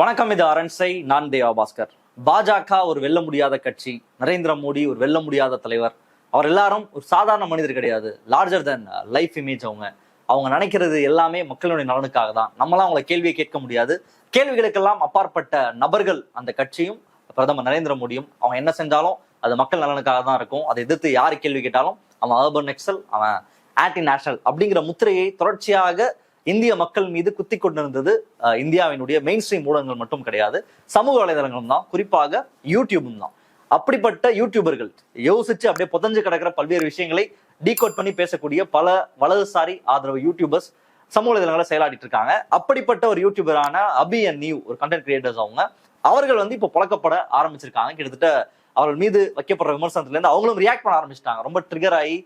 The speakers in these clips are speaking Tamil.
வணக்கம் இது அரண்சை நான் தேவா பாஸ்கர். பாஜக ஒரு வெல்ல முடியாத கட்சி. நரேந்திர மோடி ஒரு வெல்ல முடியாத தலைவர். அவர் எல்லாரும் ஒரு சாதாரண மனிதர் கிடையாது. லார்ஜர் தென் லைஃப் இமேஜ் அவங்க. அவங்க நினைக்கிறது எல்லாமே மக்களுடைய நலனுக்காக தான். நம்மளாம் அவங்கள கேள்வியை கேட்க முடியாது. கேள்விகளுக்கெல்லாம் அப்பாற்பட்ட நபர்கள் அந்த கட்சியும் பிரதமர் நரேந்திர மோடியும். அவங்க என்ன செஞ்சாலும் அது மக்கள் நலனுக்காக தான் இருக்கும். அதை எதிர்த்து யார் கேள்வி கேட்டாலும் அவன் அர்பன் எக்ஸல் அவன் ஆன்டி நேஷனல் அப்படிங்கிற முத்திரையை தொடர்ச்சியாக இந்திய மக்கள் மீது குத்தி கொண்டிருந்தது இந்தியாவினுடைய மெயின் ஸ்ட்ரீம் ஊடகங்கள் மட்டும் கிடையாது. சமூக வலைதளங்களும் தான். குறிப்பாக யூடியூபும் தான். அப்படிப்பட்ட யூடியூபர்கள் யோசிச்சு அப்படியே புதஞ்சு கிடக்கிற பல்வேறு விஷயங்களை டீகோட் பண்ணி பேசக்கூடிய பல வலதுசாரி ஆதரவு யூடியூபர்ஸ் சமூக வலைதளங்களை செயலாடிட்டு இருக்காங்க. அப்படிப்பட்ட ஒரு யூடியூபரான அபி அண்ட் நியூ ஒரு கண்டென்ட் கிரியேட்டர்ஸ் அவங்க அவர்கள் வந்து இப்போ புழக்கப்பட ஆரம்பிச்சிருக்காங்க. கிட்டத்தட்ட அவர்கள் மீது வைக்கப்படுற விமர்சனத்துல இருந்து அவங்களும் ரியாக்ட் பண்ண ஆரம்பிச்சிட்டாங்க. ரொம்ப ட்ரிகர் ஆகி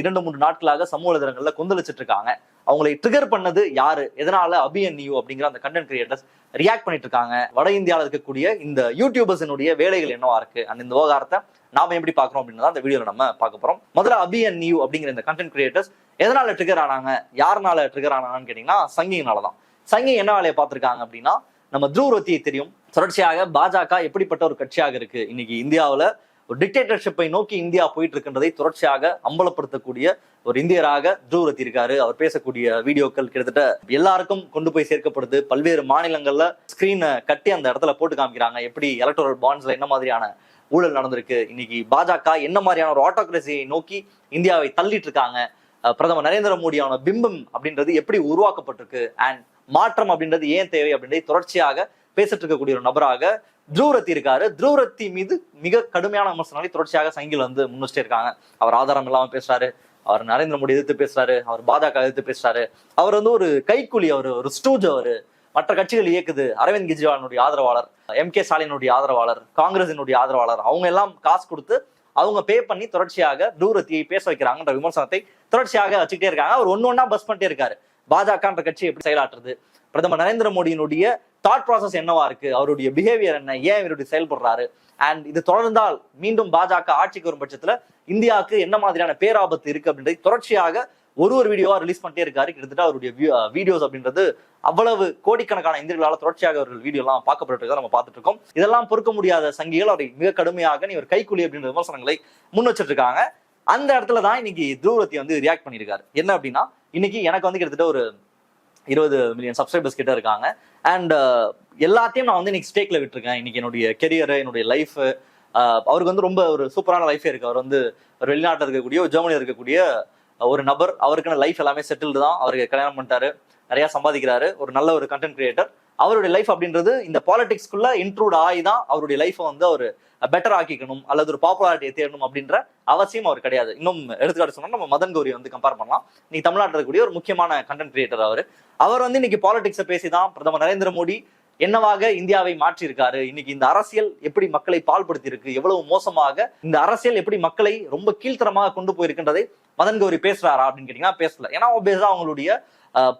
இரண்டு மூன்று நாட்களாக சமூக வலைதளங்கள்ல கொந்தளிச்சிட்டு இருக்காங்க. அவங்களை ட்ரிகர் பண்ணது யாரு? எதனால அபி அண்ட் நியூ அப்படிங்கிற அந்த கண்டென்ட் கிரியேட்டர்ஸ் ரியாக்ட் பண்ணிட்டு இருக்காங்க. வட இந்தியாவில் இருக்கக்கூடிய இந்த யூடியூபர்ஸினுடைய வேலைகள் என்னவா இருக்கு? அந்த இந்த விவகாரத்தை நாம எப்படி பாக்குறோம் அப்படின்னு தான் அந்த வீடியோல நம்ம பார்க்க போறோம். முதல்ல அபி அண்ட் நியூ அப்படிங்கிற இந்த கண்டென்ட் கிரியேட்டர்ஸ் எதனால ட்ரிகர் ஆனாங்க? யாருனால ட்ரிகர் ஆனாங்கன்னு கேட்டீங்கன்னா சங்கிங்கனால தான். சங்கி என்ன வேலையை பார்த்திருக்காங்க அப்படின்னா நம்ம துருவத்தியை தெரியும். தொடர்ச்சியாக பாஜக எப்படிப்பட்ட ஒரு கட்சியாக இருக்கு? இன்னைக்கு இந்தியாவில் ஒரு டிக்டேட்டர்ஷிப்பை நோக்கி இந்தியா போயிட்டு இருக்கின்றதை தொடர்ச்சியாக அம்பலப்படுத்தக்கூடிய ஒரு இந்தியராக த்ரூவரத்தி இருக்காரு அவர் பேசக்கூடிய வீடியோக்கள் கிட்டத்தட்ட எல்லாருக்கும் கொண்டு போய் சேர்க்கப்படுது. பல்வேறு மாநிலங்கள்ல ஸ்கிரீனை கட்டி அந்த இடத்துல போட்டு காமிக்கிறாங்க. எப்படி எலக்ட்ரல் பாண்ட்ஸ்ல என்ன மாதிரியான ஊழல் நடந்திருக்கு? இன்னைக்கு பாஜக என்ன மாதிரியான ஒரு ஆட்டோகிரசியை நோக்கி இந்தியாவை தள்ளிட்டு இருக்காங்க பிரதமர் நரேந்திர மோடியான பிம்பம் அப்படின்றது எப்படி உருவாக்கப்பட்டிருக்கு? அண்ட் மாற்றம் அப்படின்றது ஏன் தேவை அப்படின்றதை தொடர்ச்சியாக பேசிட்டு இருக்கக்கூடிய ஒரு நபராக துருவரத்தி இருக்காரு. துருவரத்தி மீது மிக கடுமையான விமர்சனாலே தொடர்ச்சியாக சங்கில் வந்து முன்வச்சிட்டே இருக்காங்க. அவர் ஆதாரம் இல்லாம பேசுறாரு. அவர் நரேந்திர மோடி எதிர்த்து பேசுறாரு. அவர் பாஜக எதிர்த்து பேசுறாரு. அவர் வந்து ஒரு கைக்கூலி அவர் ஒரு ஸ்டூஜ் அவர். மற்ற கட்சிகள் இயக்குது. அரவிந்த் கெஜ்ரிவாலினுடைய ஆதரவாளர் எம் கே ஸ்டாலினுடைய ஆதரவாளர் காங்கிரசினுடைய ஆதரவாளர். அவங்க எல்லாம் காசு கொடுத்து அவங்க பே பண்ணி தொடர்ச்சியாக தூரத்தியை பேச வைக்கிறாங்கன்ற விமர்சனத்தை தொடர்ச்சியாக வச்சுக்கிட்டே இருக்காங்க. அவர் ஒன்னு ஒன்னா பஸ் பண்ணிட்டே இருக்காரு. பாஜகன்ற கட்சி எப்படி செயலாற்றுறது பிரதமர் நரேந்திர மோடியினுடைய தாட் ப்ராசஸ் என்னவா இருக்கு? அவருடைய பிஹேவியர் என்ன? ஏன் இவருடைய செயல்படுறாரு? அண்ட் இது தொடர்ந்தால் மீண்டும் பாஜக ஆட்சிக்கு வரும் பட்சத்துல இந்தியாவுக்கு என்ன மாதிரியான பேராபத்து இருக்கு அப்படின்றது தொடர்ச்சியாக ஒரு ஒரு வீடியோவா ரிலீஸ் பண்ணிட்டே இருக்காரு. கிட்டத்தட்ட அவருடைய வீடியோஸ் அப்படின்றது அவ்வளவு கோடிக்கணக்கான இந்தியர்களால் தொடர்ச்சியாக அவர்கள் வீடியோ எல்லாம் பார்க்கப்பட்டு நம்ம பார்த்துட்டு இருக்கோம் இதெல்லாம் பொறுக்க முடியாத சங்கிகள் அவரை மிக கடுமையாக நீ ஒரு கைக்கூலி அப்படின்ற விமர்சனங்களை முன் வச்சிட்டு இருக்காங்க அந்த இடத்துல தான் இன்னைக்கு துருவத்தி வந்து ரியாக்ட் பண்ணியிருக்காரு. என்ன அப்படின்னா இன்னைக்கு எனக்கு வந்து கிட்டத்தட்ட ஒரு இருபது மில்லியன் சப்ஸ்கிரைபர்ஸ் கிட்ட இருக்காங்க. அண்ட் uh, எல்லாத்தையும் நான் வந்து இன்னைக்கு ஸ்டேக்ல விட்டுருக்கேன். இன்னைக்கு என்னுடைய கெரியர் என்னுடைய லைஃப் uh, அவருக்கு வந்து ரொம்ப ஒரு சூப்பரான லைஃபே இருக்கு. அவர் வந்து ஒரு வெளிநாட்டில் இருக்கக்கூடிய ஒரு ஜெர்மனியில் இருக்கக்கூடிய uh, ஒரு நபர். அவருக்கான லைஃப் எல்லாமே செட்டில்டு தான். அவருக்கு கல்யாணம் பண்ணிட்டாரு. நிறைய சம்பாதிக்கிறாரு. ஒரு நல்ல ஒரு கண்டென்ட் கிரியேட்டர் அவருடைய லைஃப் அப்படின்றது இந்த பாலிடிக்ஸ்க்குள்ள இன்க்ளூட் ஆகி தான் அவருடைய லைஃப்பை வந்து அவர் பெட்டர் ஆக்கிக்கணும் அல்லது ஒரு பாப்புலாரிட்டியை தேடணும் அப்படின்ற அவசியம் அவர் கிடையாது. இன்னும் எடுத்துக்காட்டு சொன்னா நம்ம மதன் கௌரி வந்து கம்பேர் பண்ணலாம். நீ தமிழ்நாட்டில் இருக்கக்கூடிய ஒரு முக்கியமான கண்டென்ட் கிரியேட்டர் அவர். அவர் வந்து இன்னைக்கு பாலிடிக்ஸை பேசி தான் பிரதமர் நரேந்திர மோடி என்னவாக இந்தியாவை மாற்றி இருக்காரு இன்னைக்கு இந்த அரசியல் எப்படி மக்களை பால்படுத்தி இருக்கு எவ்வளவு மோசமாக இந்த அரசியல் எப்படி மக்களை ரொம்ப கீழ்த்தரமாக கொண்டு போயிருக்கின்றதை மதன் கௌரி பேசுறாரா அப்படின்னு கேட்டீங்கன்னா பேசல. ஏன்னா obvious அவங்களுடைய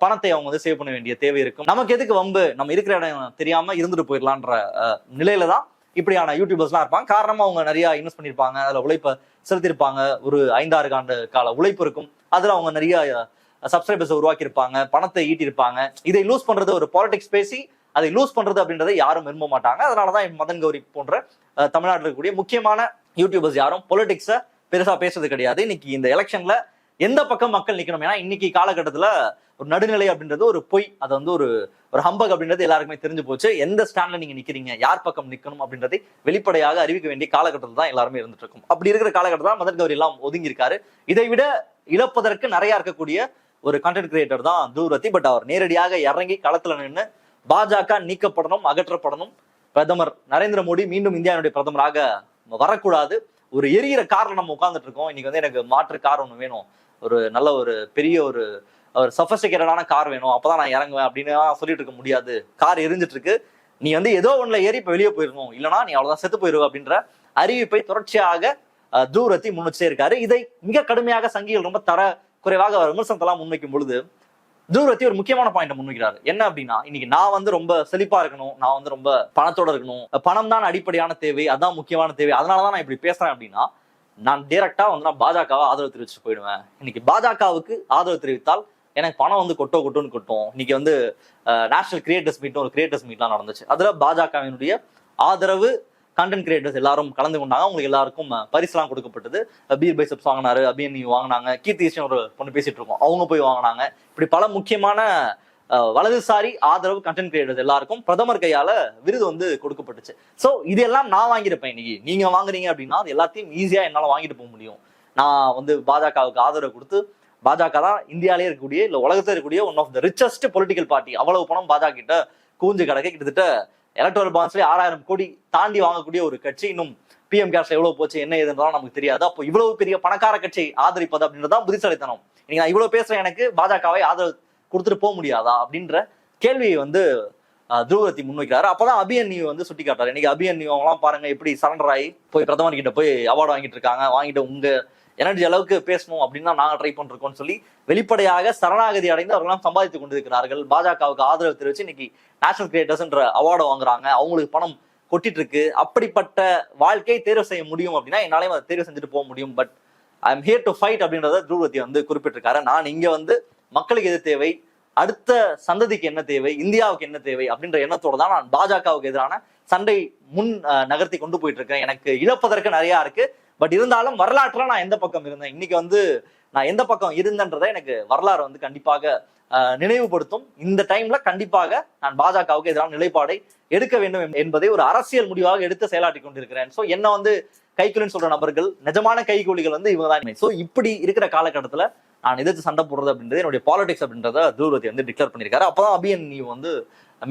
பணத்தை அவங்க வந்து சேவ் பண்ண வேண்டிய தேவை இருக்கும். நமக்கு எதுக்கு வம்பு? நம்ம இருக்கிற இடம் தெரியாம இருந்துட்டு போயிடலான்ற நிலையில தான் இப்படியான யூடியூபர்ஸ்லாம் இருப்பாங்க. காரணமாக அவங்க நிறைய இன்வெஸ்ட் பண்ணியிருப்பாங்க. அதில் உழைப்ப செலுத்தியிருப்பாங்க. ஒரு ஐந்தாறு ஆண்டு கால உழைப்பு இருக்கும். அதில் அவங்க நிறைய சப்ஸ்கிரைபர்ஸை உருவாக்கியிருப்பாங்க. பணத்தை ஈட்டியிருப்பாங்க. இதை லூஸ் பண்ணுறது ஒரு பாலிடிக்ஸ் பேசி அதை லூஸ் பண்றது அப்படின்றதை யாரும் விரும்ப மாட்டாங்க. அதனால தான் மதன் கௌரி போன்ற தமிழ்நாட்டில் இருக்கக்கூடிய முக்கியமான யூடியூபர்ஸ் யாரும் பொலிட்டிக்ஸை பெருசா பேசுறது கிடையாது. இன்னைக்கு இந்த எலெக்ஷன்ல எந்த பக்கம் மக்கள் நிற்கணும் ஏன்னா இன்னைக்கு காலகட்டத்துல ஒரு நடுநிலை அப்படின்றது ஒரு பொய். அது வந்து ஒரு ஒரு ஹம்பக் அப்படின்றது எல்லாருக்குமே தெரிஞ்சு போச்சு. எந்த ஸ்டாண்ட்ல நீங்க நிக்கிறீங்க? யார் பக்கம் நிக்கணும் அப்படின்றதை வெளிப்படையாக அறிவிக்க வேண்டிய காலகட்டத்தில் தான் எல்லாருமே இருந்துட்டு இருக்கும். அப்படி இருக்கிற காலகட்டத்தில் மதன் கௌரி எல்லாம் ஒதுங்கி இருக்காரு இதை விட இழப்பதற்கு நிறைய இருக்கக்கூடிய ஒரு கண்டென்ட் கிரியேட்டர் தான் தூரத்தி பட் அவர் நேரடியாக இறங்கி களத்துல நின்று பாஜக நீக்கப்படணும் அகற்றப்படணும். பிரதமர் நரேந்திர மோடி மீண்டும் இந்தியாவுடைய பிரதமராக வரக்கூடாது. ஒரு எரியிற கார்ல நம்ம உட்காந்துட்டு இருக்கோம். இன்னைக்கு வந்து எனக்கு மாற்று கார் ஒன்று வேணும். ஒரு நல்ல ஒரு பெரிய ஒரு அவர் சஃபஸ்டிகேட்டடான கார் வேணும். அப்பதான் நான் இறங்குவேன் அப்படின்னு சொல்லிட்டு இருக்க முடியாது. கார் எரிஞ்சிட்டு இருக்கு. நீ வந்து ஏதோ ஒண்ணுல ஏறி இப்ப வெளியே போயிடணும் இல்லைன்னா நீ அவ்வளவுதான் செத்து போயிருவ அப்படின்ற அறிவிப்பை தொடர்ச்சியாக தூரத்தி முன் இருக்காரு. இதை மிக கடுமையாக சங்கிகள் ரொம்ப தர குறைவாக அவர் விமர்சனத்தெல்லாம் முன்வைக்கும் பொழுது தூரத்தி ஒரு முக்கியமான பாயிண்ட் முன்வைக்கிறாரு. என்ன அப்படின்னா இன்னைக்கு நான் வந்து ரொம்ப செழிப்பா இருக்கணும். நான் வந்து ரொம்ப பணத்தோட இருக்கணும். பணம் தான் அடிப்படையான தேவை. அதான் முக்கியமான தேவை. அதனாலதான் நான் இப்படி பேசுறேன் அப்படின்னா நான் டைரக்டா வந்து நான் பாஜகவை ஆதரவு தெரிவிச்சு போயிடுவேன். இன்னைக்கு பாஜகவுக்கு ஆதரவு தெரிவித்தால் எனக்கு பணம் வந்து கொட்டோ கொட்டோன்னு கொட்டும். இன்னைக்கு வந்து நேஷனல் கிரியேட்டர்ஸ் மீட்னு ஒரு கிரியேட்டர்ஸ் மீட்லாம் நடந்துச்சு. அதுல பாஜகவினுடைய ஆதரவு கண்டென்ட் கிரியேட்டர்ஸ் எல்லாரும் கலந்து கொண்டாங்க. அவங்களுக்கு எல்லாருக்கும் பரிசுலாம் கொடுக்கப்பட்டது. பீர் பைசப்ஸ் வாங்கினாரு அபியனி வாங்கினாங்க. கீர்த்தி கிருஷ்ணன் ஒரு பொண்ணு பேசிட்டு இருக்கோம். அவங்க போய் வாங்கினாங்க. இப்படி பல முக்கியமான வலதுசாரி ஆதரவு கண்டென்ட் கிரியேட்டர்ஸ் எல்லாருக்கும் பிரதமர் கையால விருது வந்து கொடுக்கப்பட்டுச்சு. ஸோ இதெல்லாம் நான் வாங்கியிருப்பேன் இன்னைக்கு. நீங்க வாங்குறீங்க அப்படின்னா அது எல்லாத்தையும் ஈஸியா என்னால வாங்கிட்டு போக முடியும். நான் வந்து பாஜகவுக்கு ஆதரவு கொடுத்து பாஜக தான் இந்தியாவிலே இருக்கக்கூடிய இல்ல உலகத்தில் இருக்கக்கூடிய one of the richest political party அவ்வளவு பணம் பாஜக கிட்ட கூஞ்சு கிடக்க. கிட்டத்தட்ட எலக்ட்ரல் பாண்ட்ஸ்லேயே ஆறாயிரம் கோடி தாண்டி வாங்கக்கூடிய ஒரு கட்சி. இன்னும் பிஎம் கேர்ஸ்ல எவ்வளவு போச்சு என்ன ஏதுன்றதான் நமக்கு தெரியாது. அப்போ இவ்வளவு பெரிய பணக்கார கட்சி ஆதரிப்பது அப்படின்றதான் புத்திசாலித்தனம். நீங்க நான் இவ்வளவு பேசுறேன் எனக்கு பாஜகவை ஆதரவு கொடுத்துட்டு போக முடியாதா அப்படின்ற கேள்வியை வந்து துருவத்தி முன்வைக்கிறாரு. அப்பதான் அபியன்யூ வந்து சுட்டி காட்டுறாரு இன்னைக்கு அபியன்யூ எல்லாம் பாருங்க எப்படி சரண்டர் ஆகி போய் பிரதமர் கிட்ட போய் அவார்டு வாங்கிட்டு இருக்காங்க. வாங்கிட்டு உங்க எனர்ஜி அளவுக்கு பேசணும் அப்படின்னு தான் நாங்க ட்ரை பண்ணிருக்கோம்னு சொல்லி வெளிப்படையாக சரணாகதி அடைந்து அவர்களாம் சம்பாதித்துக் கொண்டிருக்கிறார்கள். பாஜகவுக்கு ஆதரவு தெரிவிச்சு இன்னைக்கு நேஷனல் கிரியேட்டர்ஸ்ன்ற அவார்டு வாங்குறாங்க. அவங்களுக்கு பணம் கொட்டிட்டு இருக்கு அப்படிப்பட்ட வாழ்க்கையை தேர்வு செய்ய முடியும் அப்படின்னா என்னாலையும் அதை தேர்வு செஞ்சுட்டு போக முடியும். But I am here to fight அப்படின்றத துருவத்தி வந்து குறிப்பிட்டிருக்காரு. நான் இங்க வந்து மக்களுக்கு எது தேவை? அடுத்த சந்ததிக்கு என்ன தேவை? இந்தியாவுக்கு என்ன தேவை? அப்படின்ற எண்ணத்தோட தான் நான் பாஜகவுக்கு எதிரான சண்டை முன் நகர்த்தி கொண்டு போயிட்டு இருக்கேன் எனக்கு இழப்பதற்கு நிறையா இருக்கு. பட் இருந்தாலும் வரலாற்றில் நான் எந்த பக்கம் இருந்தேன்? இன்னைக்கு வந்து நான் எந்த பக்கம் இருந்தேன்றதை எனக்கு வரலாறு வந்து கண்டிப்பாக நினைவுபடுத்தும். இந்த டைம்ல கண்டிப்பாக நான் பாஜகவுக்கு எதிரான நிலைப்பாடை எடுக்க வேண்டும் என்பதை ஒரு அரசியல் முடிவாக எடுத்து செயலாற்றி கொண்டிருக்கிறேன். சோ என்ன வந்து கைக்கூலின்னு சொல்ற நபர்கள் நிஜமான கைக்கூலிகள் வந்து இவங்க தான். ஸோ இப்படி இருக்கிற காலகட்டத்தில் நான் எதிர்த்து சண்டை போடுறது அப்படின்றது என்னுடைய பாலிடிக்ஸ் அப்படின்றத தூரத்தை வந்து டிக்ளேர் பண்ணியிருக்காரு. அப்பதான் அபியன் நீ வந்து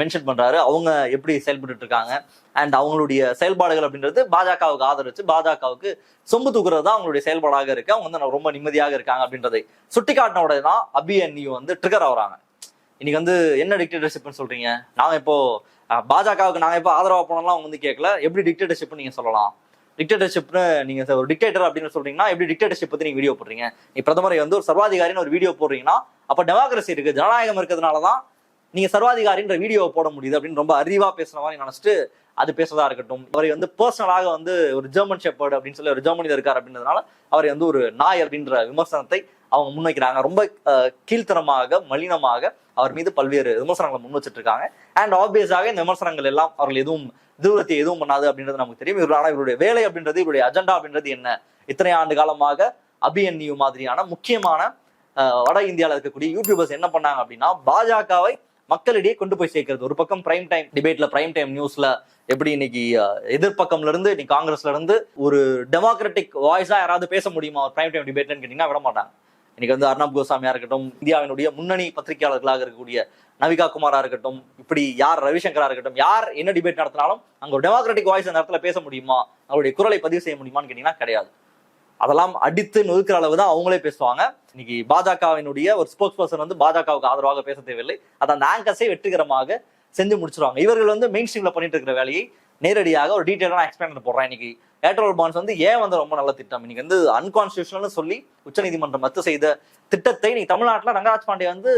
மென்ஷன் பண்றாரு. அவங்க எப்படி செயல்பட்டு இருக்காங்க. அண்ட் அவங்களுடைய செயல்பாடுகள் அப்படின்றது பாஜகவுக்கு ஆதரிச்சு பாஜகவுக்கு சொம்பு தூக்குறது தான் அவங்களுடைய செயல்பாடாக இருக்கு. அவங்க வந்து ரொம்ப நிம்மதியாக இருக்காங்க அப்படின்றதை சுட்டி காட்டின உடனே தான் அபியன் நீ வந்து ட்ரிகர் ஆகுறாங்க. இன்னைக்கு வந்து என்ன டிக்டேட்டர்ஷிப்னு சொல்றீங்க? நாங்க இப்போ பாஜகவுக்கு நாங்க இப்போ ஆதரவா போனோம்லாம் அவங்க வந்து கேட்கல எப்படி டிக்டேட்டர்ஷிப் நீங்க சொல்லலாம். டிக்டேட்டர்ஷிப்னு நீங்க ஒரு டிக்டேட்டர் அப்படின்னு சொல்றீங்கன்னா எப்படி டிக்டேட்டர்ஷிப் பத்தி நீங்க வீடியோ போடுறீங்க? நீ பிரதமரை வந்து ஒரு சர்வாதிகாரின்னு ஒரு வீடியோ போடுறீங்கன்னா அப்ப டெமோக்ரஸி இருக்கு ஜனநாயகம் இருக்கிறதுனால தான் நீங்க சர்வாதிகாரின்ற வீடியோவை போட முடியுது அப்படின்னு ரொம்ப அறிவா பேசுற மாதிரி நினைச்சிட்டு அது பேசுறதா இருக்கட்டும். அவரை வந்து பர்சனலாக வந்து ஒரு ஜெர்மன் ஷெப்பர்டு அப்படின்னு சொல்லி ஒரு ஜெர்மனியில் இருக்கார் அப்படின்றதுனால அவரை வந்து ஒரு நாய் அப்படின்ற விமர்சனத்தை அவங்க முன்வைக்கிறாங்க. ரொம்ப கீழ்த்தனமாக கீழ்த்தரமாக மலினமாக அவர் மீது பல்வேறு விமர்சனங்களை முன் வச்சுட்டு இருக்காங்க அண்ட் ஆப்வியஸாக இந்த விமர்சனங்கள் எல்லாம் அவர்கள் எதுவும் தூரத்தை எதுவும் பண்ணாது அப்படின்றது நமக்கு தெரியும். இவர் ஆனால் இவருடைய வேலை அப்படின்றது இவருடைய அஜெண்டா அப்படின்றது என்ன? இத்தனை ஆண்டு காலமாக அபிஎன்யூ மாதிரியான முக்கியமான வட இந்தியாவில் இருக்கக்கூடிய யூடியூபர்ஸ் என்ன பண்ணாங்க அப்படின்னா பாஜகவை மக்களிடையே கொண்டு போய் சேர்க்கிறது. ஒரு பக்கம் பிரைம் டைம் டிபேட்ல பிரைம் டைம் நியூஸ்ல எப்படி இன்னைக்கு எதிர்ப்பக்கம்ல இருந்து இன்னைக்கு காங்கிரஸ்ல இருந்து ஒரு டெமோக்ராட்டிக் வாய்ஸா யாராவது பேச முடியுமா? பிரைம் டைம் டிபேட்லன்னு கேட்டீங்கன்னா விட மாட்டாங்க. இன்னைக்கு வந்து அர்ணப் கோசாமியா இருக்கட்டும் இந்தியாவினுடைய முன்னணி பத்திரிகையாளர்களாக இருக்கக்கூடிய நவிகா குமாரா இருக்கட்டும் இப்படி யார் ரவிசங்கரா இருக்கட்டும் யார் என்ன டிபேட் நடத்தினாலும் அங்க ஒரு டெமோக்ராட்டிக் வாய்ஸ் அந்த இடத்துல பேச முடியுமா? அவருடைய குரலை பதிவு செய்ய முடியுமான்னு கேட்டீங்கன்னா கிடையாது. அதெல்லாம் அடித்து நொறுக்கிற அளவு தான் அவங்களே பேசுவாங்க. இன்னைக்கு பாஜகவினுடைய ஒரு ஸ்போக்ஸ் பர்சன் வந்து பாஜகவுக்கு ஆதரவாக பேச தேவையில்லை. அதை அந்த ஆங்கர்ஸை வெற்றிகரமாக செஞ்சு முடிச்சிருவாங்க. இவர்கள் வந்து மெயின் ஸ்ட்ரீம்ல பண்ணிட்டு இருக்கிற வேலையை நேரடியாக ஒரு டீட்டெயிலாக எக்ஸ்பிளைன் பண்ண போடுறேன். இன்னைக்கு ஏட்ரோல் பாண்ட்ஸ் வந்து ஏன் வந்து ரொம்ப நல்ல திட்டம்? இன்னைக்கு வந்து அன்கான்ஸ்டியூஷனல்னு சொல்லி உச்சநீதிமன்றம் ரத்து செய்த திட்டத்தை இன்னைக்கு தமிழ்நாட்டில் ரங்கராஜ் பாண்டே வந்து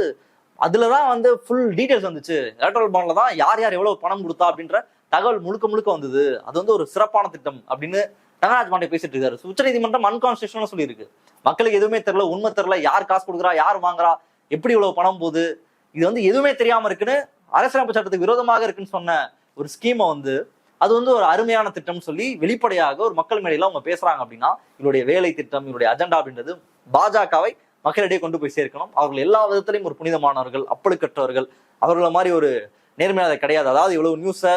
அதுலதான் வந்து ஃபுல் டீடைல்ஸ் வந்துச்சு. ஏர்டெல் பாண்ட்ல தான் யார் யார் எவ்வளவு பணம் கொடுத்தா அப்படின்ற தகவல் முழுக்க முழுக்க வந்தது. அது வந்து ஒரு சிறப்பான திட்டம் அப்படின்னு ரங்கராஜ் பாண்டே பேசிட்டு இருக்காரு. உச்சநீதிமன்றம் அன்கான்ஸ்டியூஷனல் சொல்லியிருக்கு. மக்களுக்கு எதுவுமே தெரியல உண்மை தெரியல யார் காசு கொடுக்குறா யார் வாங்குறா எப்படி இவ்வளவு பணம் போகுது இது வந்து எதுவுமே தெரியாம இருக்குன்னு அரசியலமைப்பு சட்டத்துக்கு விரோதமாக இருக்குன்னு சொன்ன ஒரு ஸ்கீமை வந்து அது வந்து ஒரு அருமையான திட்டம்னு சொல்லி வெளிப்படையாக ஒரு மக்கள் மேடையில அவங்க பேசுறாங்க அப்படின்னா இவருடைய வேலை திட்டம் இவருடைய அஜெண்டா அப்படின்றது பாஜகவை மக்களிடையே கொண்டு போய் சேர்க்கணும். அவர்கள் எல்லா விதத்திலையும் ஒரு புனிதமானவர்கள் அப்பழுக்கற்றவர்கள் அவர்களை மாதிரி ஒரு நேர்மையானது கிடையாது. அதாவது இவ்வளவு நியூஸை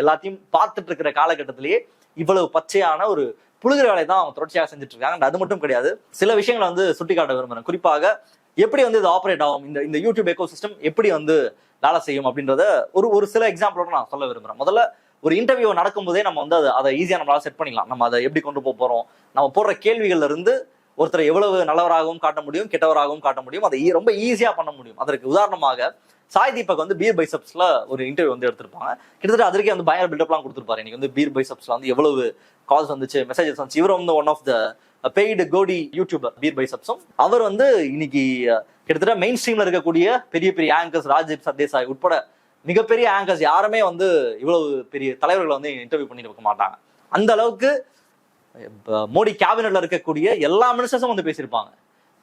எல்லாத்தையும் பார்த்துட்டு இருக்கிற காலகட்டத்திலேயே இவ்வளவு பச்சையான ஒரு புழுகிற வேலை தான் அவங்க தொடர்ச்சியாக செஞ்சுட்டு இருக்காங்க அது மட்டும் கிடையாது. சில விஷயங்களை வந்து சுட்டிக்காட்ட விரும்புறேன். குறிப்பாக எப்படி வந்து இது ஆப்ரேட் ஆகும்? இந்த இந்த யூடியூப் எக்கோ சிஸ்டம் எப்படி வந்து வேலை செய்யும் அப்படின்றத ஒரு ஒரு சில எக்ஸாம்பிளோட நான் சொல்ல விரும்புகிறேன் முதல்ல ஒரு இன்டர்வியூ நடக்கும்போதே நம்ம வந்து அதை அதை ஈஸியாக நம்மளால செட் பண்ணிக்கலாம். நம்ம அதை எப்படி கொண்டு போக போகிறோம் நம்ம போடுற கேள்விகள்ல இருந்து ஒருத்தரை எவ்வளவு நல்லவராகவும் காட்ட முடியும் கெட்டவராகவும் காட்ட முடியும் அதை e, ரொம்ப ஈஸியாக பண்ண முடியும். அதற்கு உதாரணமாக சாய் தீபக் வந்து பீர் பைசப்ஸ்ல ஒரு இன்டர்வியூ வந்து எடுத்திருப்பாங்க. கிட்டத்தட்ட அதற்கே வந்து பயங்கர பில்டப்லாம் கொடுத்துருப்பாரு. இன்னைக்கு வந்து பீர் பைசப்ஸ்ல வந்து எவ்வளவு கால்ஸ் வந்துச்சு மெசேஜஸ் வந்துச்சு. இவர் வந்து ஒன் ஆஃப் த பெய்டு கோடி யூடியூபர் பீர் பைசப்ஸும் அவர் வந்து இன்னைக்கு கிட்டத்தட்ட மெயின் ஸ்ட்ரீம்ல இருக்கக்கூடிய பெரிய பெரிய ஆங்கர்ஸ் ராஜீப் சர்தேசாய் உட்பட மிகப்பெரிய ஆங்கர்ஸ் யாருமே வந்து இவ்வளவு பெரிய தலைவர்களை வந்து இன்டர்வியூ பண்ணியிருக்க மாட்டாங்க. அந்த அளவுக்கு மோடி கேபினட்ல இருக்கக்கூடிய எல்லா மினிஸ்டர்ஸும் வந்து பேசியிருப்பாங்க.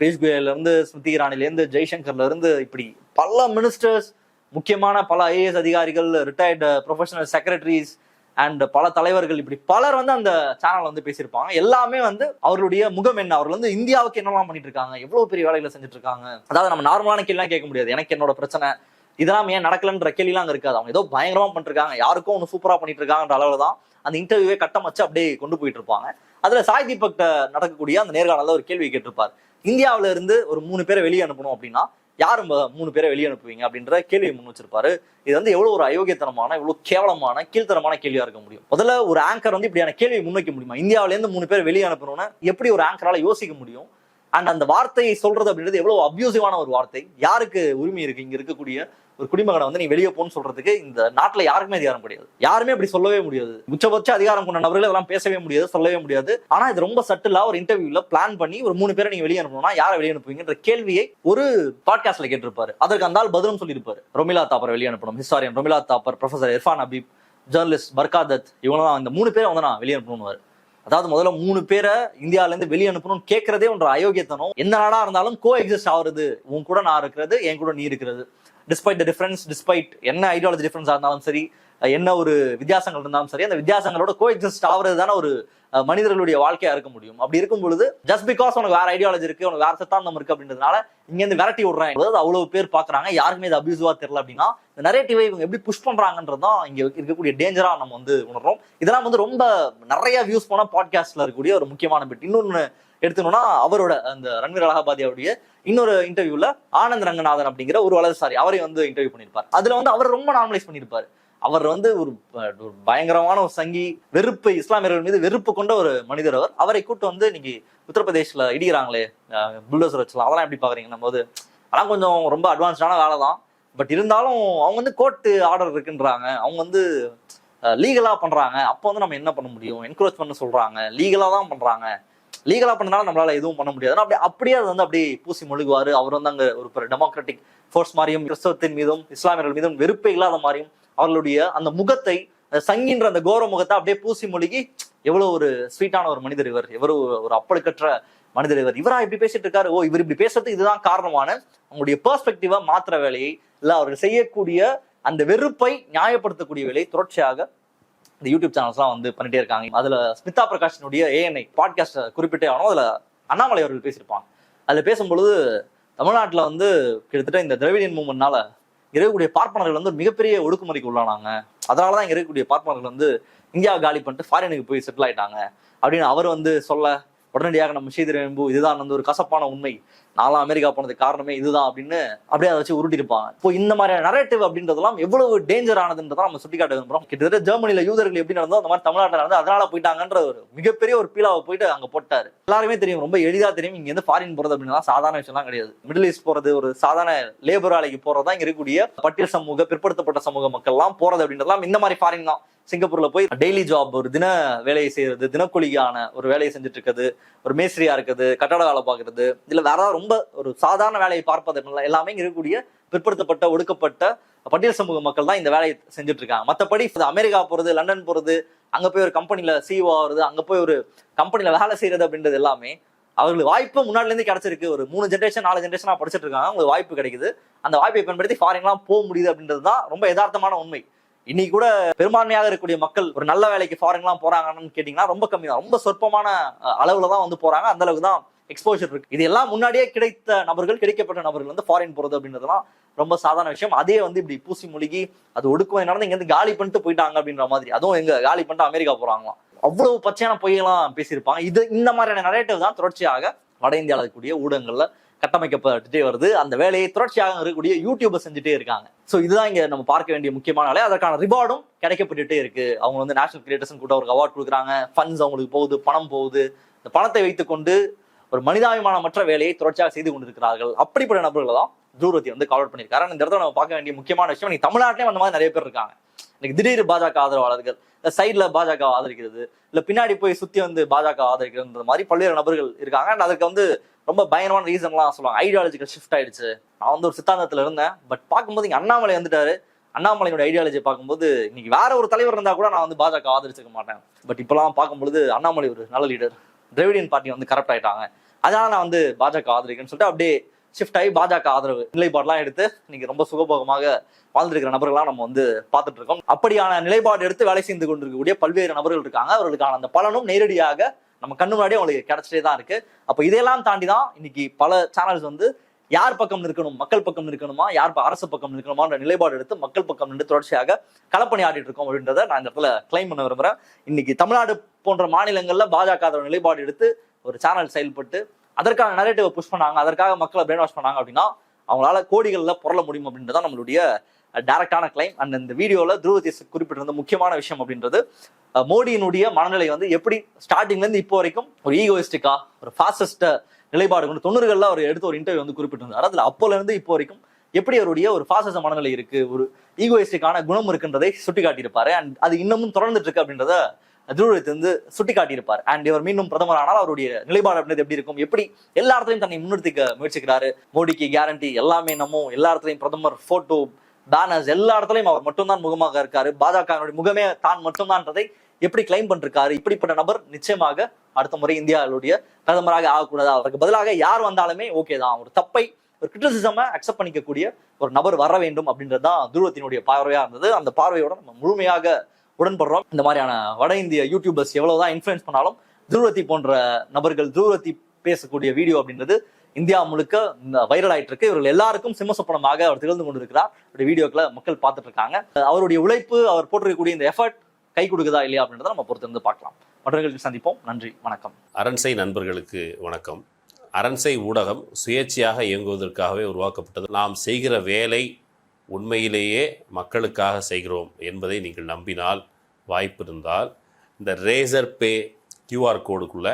பியூஷ் கோயல்ல இருந்து ஸ்மிருதி இரானில இருந்து ஜெய்சங்கர்ல இருந்து இப்படி பல மினிஸ்டர்ஸ் முக்கியமான பல ஐஏஎஸ் அதிகாரிகள் ரிட்டையர்டு ப்ரொஃபஷனல் செக்ரட்டரிஸ் அண்ட் பல தலைவர்கள் இப்படி பலர் வந்து அந்த சேனல் வந்து பேசியிருப்பாங்க. எல்லாமே வந்து அவர்களுடைய முகம் என்ன? அவர்கள் வந்து இந்தியாவுக்கு என்னெல்லாம் பண்ணிட்டு இருக்காங்க எவ்வளவு பெரிய வேலைகளை செஞ்சுட்டு இருக்காங்க அதாவது நம்ம நார்மலான கேள்விலாம் கேட்க முடியாது. எனக்கு என்னோட பிரச்சனை இதெல்லாம் ஏன் நடக்கலன்ற கேள்விலாம் அங்கே இருக்காது. அவங்க ஏதோ பயங்கரமா பண்ணிருக்காங்க யாருக்கும் ஒன்று சூப்பரா பண்ணிட்டு இருக்காங்கன்ற அளவுல தான் அந்த இன்டர்வியூவே கட்டமைச்சு அப்படியே கொண்டு போயிட்டு இருப்பாங்க அதுல சாய் தீபக் நடக்கக்கூடிய அந்த நேர்காணல ஒரு கேள்வி கேட்டிருப்பார். இந்தியாவுல இருந்து ஒரு மூணு பேரை வெளியே அனுப்பணும் அப்படின்னா யார் மூணு பேரை வெளியே அனுப்புவீங்க அப்படின்ற கேள்வியை முன் வச்சிருப்பாரு. இது வந்து எவ்வளவு ஒரு அயோக்கியத்தனமான இவ்வளவு கேவலமான கீழ்த்தரமான கேள்வியா இருக்க முடியும். முதல்ல ஒரு ஆங்கர் வந்து இப்படியான கேள்வியை முன்வைக்க முடியுமா? இந்தியாவில இருந்து மூணு பேர் வெளியே அனுப்பணும்னா எப்படி ஒரு ஆங்கரால யோசிக்க முடியும்? அண்ட் அந்த வார்த்தையை சொல்றது அப்படின்றது எவ்வளவு அபியூசிவான ஒரு வார்த்தை. யாருக்கு உரிமை இருக்கு? இங்க இருக்கக்கூடிய ஒரு குடிமகனை வந்து நீ வெளியே போன்னு சொல்றதுக்கு இந்த நாட்டுல யாருக்குமே அதிகாரம் கிடையாது. யாருமே அப்படி சொல்லவே முடியாது. உச்சபட்ச அதிகாரம் கொண்ட நபர்கள் இதெல்லாம் பேசவே முடியாது சொல்லவே முடியாது. ஆனா இது ரொம்ப சட்டிலா ஒரு இன்டர்வியூல பிளான் பண்ணி ஒரு மூணு பேரை நீங்க வெளியே அனுப்பணும்னா யாரை வெளியே அனுப்புவீங்கன்ற கேள்வியை ஒரு பாட்காஸ்ட்ல கேட்டிருப்பாரு. அதற்கு அந்த பதிலும் சொல்லியிருப்பாரு. ரொமிலா தாப்பர் வெளியே அனுப்பணும். ஹிஸ்டாரியன் ரொமிலா தாப்பர் ப்ரொஃபசர் இர்ஃபான் ஹபீப் ஜேர்னலிஸ்ட் பர்காதத் இவங்களாம் இந்த மூணு பேரை வந்து நான் வெளியே அனுப்பணும்னு அதாவது முதல்ல மூணு பேரை இந்தியால இருந்து வெளியே அனுப்பணும்னு கேட்கறதே ஒன்ற அயோக்கியத்தனம். எந்த நாடா இருந்தாலும் கோ எக்ஸிஸ்ட் ஆகுறது. உன் கூட நான் இருக்கிறது என் கூட நீ இருக்கிறது. டிஸ்பைட் த டிஃபரன்ஸ் டிஸ்பைட் என்ன ஐடியாலஜி டிஃபரன்ஸ் இருந்தாலும் சரி என்ன ஒரு வித்தியாசங்கள் இருந்தாலும் சரி அந்த வித்தியாசங்களோட கோ எக்ஸிஸ்ட் ஆகுறது தானே ஒரு மனிதர்களுடைய வாழ்க்கையா இருக்க முடியும். அப்படி இருக்கும் பொழுது ஜஸ்ட் பிகாஸ் உனக்கு வேற ஐடியாலஜி இருக்கு உனக்கு வேற சித்தாந்தம் இருக்கு அப்படின்றதுனால இங்க இருந்து விரட்டி விடுறேன் அதாவது அவ்வளவு பேர் பாக்குறாங்க யாருக்குமே இது அபியூசிவா தெரியல அப்படின்னா இந்த நரேட்டிவை இவங்க எப்படி புஷ் பண்றாங்கன்றது தான் இங்க இருக்கக்கூடிய டேஞ்சரா நம்ம வந்து உணர்றோம். இதெல்லாம் வந்து ரொம்ப நிறைய வியூஸ் போன பாட்காஸ்ட்ல இருக்கக்கூடிய ஒரு முக்கியமான பிட் இன்னொன்னு எடுத்துனோம்னா அவரோட அந்த ரன்வீர் அலகாபாதியாவுடைய இன்னொரு இன்டர்வியூல ஆனந்த் ரங்கநாதன் அப்படிங்கிற ஒரு வலதுசாரி அவரையும் வந்து இன்டர்வியூ பண்ணியிருப்பார். அதுல வந்து அவர் ரொம்ப நார்மலைஸ் பண்ணியிருப்பாரு. அவர் வந்து ஒரு பயங்கரமான ஒரு சங்கி வெறுப்பு இஸ்லாமியர்கள் மீது வெறுப்பு கொண்ட ஒரு மனிதர் அவர். அவரை கூட்டு வந்து இன்னைக்கு உத்தரப்பிரதேஷ்ல இடிக்கிறாங்களே புல்டோசர் வச்சலாம் அதெல்லாம் எப்படி பாக்குறீங்க? நம்ம போது அதெல்லாம் கொஞ்சம் ரொம்ப அட்வான்ஸ்டான வேலை தான். பட் இருந்தாலும் அவங்க வந்து கோர்ட்டு ஆர்டர் இருக்குன்றாங்க. அவங்க வந்து லீகலா பண்றாங்க. அப்போ வந்து நம்ம என்ன பண்ண முடியும்? என்கரேஜ் பண்ண சொல்றாங்க. லீகலா தான் பண்றாங்க. லீகலா பண்ணனால நம்மளால எதுவும் பண்ண முடியாது. அப்படியே அப்படியே அது வந்து அப்படியே பூசி மொழிகுவார். அவர் வந்து அங்க ஒரு டெமோக்ராட்டிக் ஃபோர்ஸ் மாதிரியும் கிறிஸ்தவத்தின் மீதும் இஸ்லாமியர்கள் மீதும் வெறுப்பே இல்லாத மாதிரியும் அவர்களுடைய அந்த முகத்தை சங்கின்ற அந்த கோர முகத்தை அப்படியே பூசி மொழிகி எவ்வளவு ஒரு ஸ்வீட்டான ஒரு மனிதர் இவர் எவ்வளவு ஒரு அப்பழுக்கற்ற மனிதர் இவர். இவரா இப்படி பேசிட்டு இருக்காரு? ஓ இவர் இப்படி பேசுறதுக்கு இதுதான் காரணமான அவங்களுடைய பெர்ஸ்பெக்டிவா மாத்திர வேலையை இல்ல அவர்கள் செய்யக்கூடிய அந்த வெறுப்பை நியாயப்படுத்தக்கூடிய வேலையை தொடர்ச்சியாக இந்த யூடியூப் சேனல்ஸ்லாம் வந்து பண்ணிட்டே இருக்காங்க. அதுல ஸ்மிதா பிரகாஷினுடைய ஏஎன்ஐ பாட்காஸ்ட் குறிப்பிட்டே ஆனோ அதுல அண்ணாமலை அவர்கள் பேசியிருப்பாங்க. அதுல பேசும்பொழுது தமிழ்நாட்டுல வந்து கிட்டத்தட்ட இந்த திராவிடியன் மூமெண்ட்னால இருக்கக்கூடிய பார்ப்பனர்கள் வந்து மிகப்பெரிய ஒடுக்குமுறைக்கு உள்ளானாங்க. அதனாலதான் இங்க இருக்கக்கூடிய பார்ப்பனர்கள் வந்து இந்தியா காலி பண்ணிட்டு ஃபாரினுக்கு போய் செட்டில் ஆயிட்டாங்க. அப்படின்னு அவர் வந்து சொல்ல உடனடியாக நம்ம ஸ்ரீதரம்பு இதுதான் வந்து ஒரு கசப்பான உண்மை. நாலாம் அமெரிக்கா போனதுக்கு காரணமே இதுதான் அப்படின்னு அப்படியே அதை வச்சு உருட்டிருப்பாங்க இப்போ இந்த மாதிரியான நரேட்டிவ் அப்படின்றதெல்லாம் எவ்வளவு டேஞ்சர் ஆனதுன்றதை நம்ம சுட்டிக்காட்ட விரும்புறோம். கிட்டத்தட்ட ஜெர்மனியில யூதர்கள் எப்படி நடந்தோ அந்த மாதிரி தமிழ்நாட்டில் நடந்து அதனால போயிட்டாங்கன்ற ஒரு மிகப்பெரிய ஒரு பீலாவை போயிட்டு அங்க போட்டாரு. எல்லாருமே தெரியும் ரொம்ப எளிதா தெரியும் இங்க இருந்து ஃபாரின் போறது அப்படின்னா சாதாரண விஷயம்லாம் கிடையாது. மிடில் ஈஸ்ட் போறது ஒரு சாதாரண லேபர் வேலைக்கு போறதா இங்க இருக்கக்கூடிய பட்டியல் சமூக பிற்படுத்தப்பட்ட சமூக மக்கள் எல்லாம் போறது அப்படின்றதெல்லாம் இந்த மாதிரி ஃபாரின் தான். சிங்கப்பூர்ல போய் டெய்லி ஜாப் ஒரு தின வேலையை செய்யறது தினக்கூலிக்கான ஒரு வேலையை செஞ்சுட்டு இருக்குது ஒரு மேஸ்திரியா இருக்குது கட்டட வேலை பார்க்கறது இல்ல வேற ரொம்ப ஒரு சாதாரண வேலையை பார்ப்பது எல்லாமே இருக்கக்கூடிய பிற்படுத்தப்பட்ட ஒடுக்கப்பட்ட பட்டியல் சமூக மக்கள் தான் இந்த வேலையை செஞ்சுட்டு இருக்காங்க மற்றபடி அமெரிக்கா போறது லண்டன் போறது அங்க போய் ஒரு கம்பெனில சிஓ ஆகுறது அங்க போய் ஒரு கம்பெனில வேலை செய்யறது அப்படின்றது எல்லாமே அவங்களுக்கு வாய்ப்பு முன்னாடில இருந்து கிடைச்சிருக்கு. ஒரு மூணு ஜென்ரேஷன் நாலு ஜென்ரேஷனா படிச்சிட்டு இருக்காங்க அவங்களுக்கு வாய்ப்பு கிடைக்குது. அந்த வாய்ப்பை பயன்படுத்தி ஃபாரின்லாம் போக முடியுது அப்படின்றது தான் ரொம்ப யதார்த்தமான உண்மை. இன்னைக்கு கூட பெரும்பான்மையாக இருக்கக்கூடிய மக்கள் ஒரு நல்ல வேலைக்கு ஃபாரின்லாம் போறாங்கன்னு கேட்டீங்கன்னா ரொம்ப கம்மி தான் ரொம்ப சொற்பமான அளவுல தான் வந்து போறாங்க. அந்த அளவுக்கு தான் எக்ஸ்போஷர் இருக்கு. இது எல்லாம் முன்னாடியே கிடைத்த நபர்கள் கிடைக்கப்பட்ட நபர்கள் வந்து ஃபாரின் போறது அப்படின்றதுலாம் ரொம்ப சாதாரண விஷயம். அதே வந்து இப்படி பூசி முழுகி அது ஒடுக்குவது நடந்து இங்க இருந்து காலி பண்ணிட்டு போயிட்டாங்க அப்படின்ற மாதிரி. அதுவும் எங்க காலி பண்ணிட்டு அமெரிக்கா போறாங்களாம். அவ்வளவு பச்சையான பொய்யெல்லாம் பேசியிருப்பாங்க. இது இந்த மாதிரியான நரேட்டிவ் தான் தொடர்ச்சியாக வட இந்தியாவில் இருக்கக்கூடிய ஊடகங்கள்ல கட்டமைக்கப்பட்டுட்டே வருது. அந்த வேலையை தொடர்ச்சியாக இருக்கக்கூடிய யூடியூபர் செஞ்சுட்டே இருக்காங்க. ஸோ இதுதான் இங்கே நம்ம பார்க்க வேண்டிய முக்கியமான வேலை. அதற்கான ரிவார்டும் கிடைக்கப்பட்டுட்டே இருக்கு. அவங்க வந்து நேஷனல் கிரியேட்டர்ஸ் கூட ஒரு அவார்ட் கொடுக்குறாங்க. ஃபண்ட்ஸ் அவங்களுக்கு போகுது பணம் போகுது. இந்த பணத்தை வைத்துக்கொண்டு ஒரு மனிதாபிமானமற்ற வேலையை தொடர்ச்சியாக செய்து கொண்டிருக்கிறார்கள். அப்படிப்பட்ட நபர்களை தான் தூரத்தை வந்து கவர் பண்ணியிருக்காரு. இந்த இடத்துல நம்ம பார்க்க வேண்டிய முக்கியமான விஷயம் நீங்கள் தமிழ்நாட்டிலே அந்த மாதிரி நிறைய பேர் இருக்காங்க. இன்னைக்கு திடீர் பாஜக ஆதரவாளர்கள் இந்த சைடில் பாஜக ஆதரிக்கிறது இல்லை பின்னாடி போய் சுற்றி வந்து பாஜக ஆதரிக்கிறதுன்ற மாதிரி பல்வேறு நபர்கள் இருக்காங்க. And அதுக்கு வந்து ரொம்ப பயங்கரமான ரீசன்லாம் சொல்லுவாங்க. ஐடியாலஜிக்கல் ஷிஃப்ட் ஆயிடுச்சு. நான் வந்து ஒரு சித்தாந்தத்தில் இருந்தேன். பட் பார்க்கும்போது இங்கே அண்ணாமலை வந்துட்டாரு. அண்ணாமலையோட ஐடியாலஜி பார்க்கும்போது இன்னைக்கு வேற ஒரு தலைவர் இருந்தால் கூட நான் வந்து பாஜக ஆதரிச்சிருக்க மாட்டேன். பட் இப்போலாம் பார்க்கும்பொழுது அண்ணாமலை ஒரு நல்ல லீடர் திராவிடியன் பார்ட்டி வந்து கரெக்ட் ஆயிட்டாங்க. அதனால நான் வந்து பாஜக ஆதரிக்கிறேன்னு சொல்லிட்டு அப்படியே ஷிஃப்ட் ஆகி பாஜக ஆதரவு நிலைப்பாடுலாம் எடுத்து இன்னைக்கு ரொம்ப சுகபோகமாக வாழ்ந்திருக்கிற நபர்களாக நம்ம வந்து பார்த்துட்டு இருக்கோம். அப்படியான நிலைப்பாடு எடுத்து வேலை செய்து கொண்டிருக்கக்கூடிய பல்வேறு நபர்கள் இருக்காங்க. அவர்களுக்கான அந்த பலனும் நேரடியாக நம்ம கண்ணு முன்னாடியே அவங்களுக்கு கிடைச்சிட்டே தான் இருக்கு. அப்போ இதையெல்லாம் தாண்டி தான் இன்னைக்கு பல சேனல்ஸ் வந்து யார் பக்கம் நிற்கணும் மக்கள் பக்கம் நிற்கணுமா யார் ப- அரசு பக்கம் நிற்கணுமான்ற நிலைப்பாடு எடுத்து மக்கள் பக்கம் நின்று தொடர்ச்சியாக களப்பணி ஆடிட்டு இருக்கோம் அப்படின்றத நான் இந்த இடத்துல கிளைம் பண்ண விரும்புறேன். இன்னைக்கு தமிழ்நாடு போன்ற மாநிலங்கள்ல பாஜக அதோட நிலைப்பாடு எடுத்து ஒரு சேனல் செயல்பட்டு அதற்கான நரேட்டிவை புஷ் பண்ணாங்க அதற்காக மக்களை பிரெயின் வாஷ் பண்ணாங்க அப்படின்னா அவங்களால கோடிகளில் புரள முடியும் அப்படின்றதான் நம்மளுடைய டைரக்டான கிளைம் அண்ட் இந்த வீடியோவில் துருவதேச குறிப்பிட்டிருந்த முக்கியமான விஷயம் அப்படின்றது மோடியினுடைய மனநிலை வந்து எப்படி ஸ்டார்டிங்ல இருந்து இப்போ வரைக்கும் ஒரு ஈகோயிஸ்டிக்கா ஒரு ஃபாஸ்டஸ்ட் நிலைப்பாடு கொண்டு தொண்ணூறுகளில் அவர் எடுத்த ஒரு இன்டர்வியூ வந்து குறிப்பிட்டிருந்தார். அதில் அப்போல இருந்து இப்போ வரைக்கும் எப்படி அவருடைய ஒரு பாசச மனநிலை இருக்கு ஒரு ஈகோயிஸ்டிக்கான குணம் இருக்குன்றதை சுட்டி காட்டியிருப்பாரு அண்ட் அது இன்னமும் தொடர்ந்துட்டு இருக்கு அப்படின்றத துருவத்தை வந்து சுட்டி காட்டியிருப்பார் அண்ட் இவர் மீண்டும் பிரதமர் ஆனால் அவருடைய நிலைப்பாடு அப்படின்றது எப்படி இருக்கும் எப்படி எல்லா இடத்துலையும் தன்னை முன்னிறுத்திக்க முயற்சிக்கிறாரு மோடிக்கு கேரண்டி எல்லாமே நம்ம எல்லா இடத்துலையும் பிரதமர் போட்டோ பேனர்ஸ் எல்லா இடத்துலையும் அவர் மட்டும்தான் முகமாக இருக்காரு. பாஜகவினுடைய முகமே தான் மட்டும்தான்றதை எப்படி கிளைம் பண்ணிருக்காரு? இப்படிப்பட்ட நபர் நிச்சயமாக அடுத்த முறை இந்தியாவுடைய பிரதமராக ஆகக்கூடாது? அவருக்கு பதிலாக யார் வந்தாலுமே ஓகே தான். ஒரு தப்பை ஒரு கிரிட்டிசிசமை அக்செப்ட் பண்ணிக்கக்கூடிய ஒரு நபர் வர வேண்டும் அப்படின்றது தான் துருவத்தினுடைய பார்வையா இருந்தது. அந்த பார்வையோட நம்ம முழுமையாக உடன்படுறோம். இந்த மாதிரியான வட இந்திய யூடியூபர்ஸ் எவ்வளவுதான் இன்ஃபுளுன்ஸ் பண்ணாலும் துருவத்தி போன்ற நபர்கள் துருவத்தி பேசக்கூடிய வீடியோ அப்படின்றது இந்தியா முழுக்க வைரல் ஆயிட்டு இருக்கு இவர்கள் எல்லாருக்கும் சிம்மசப்பனமாக அவர் திகழ்ந்து கொண்டிருக்கிறார். அவருடைய வீடியோக்களை மக்கள் பார்த்துட்டு இருக்காங்க அவருடைய உழைப்பு அவர் போட்டிருக்கக்கூடிய இந்த எஃபர்ட் கை கொடுக்குதா இல்லையா அப்படின்றத நம்ம பொறுத்திருந்து பார்க்கலாம். மற்றவர்களுக்கு சந்திப்போம். நன்றி வணக்கம். அரண்சை நண்பர்களுக்கு வணக்கம். அரண்சை ஊடகம் சுயேட்சையாக இயங்குவதற்காகவே உருவாக்கப்பட்டது. நாம் செய்கிற வேலை உண்மையிலேயே மக்களுக்காக செய்கிறோம் என்பதை நீங்கள் நம்பினால் வாய்ப்பு இருந்தால் இந்த ரேசர் பே கியூஆர் கோடுக்குள்ளே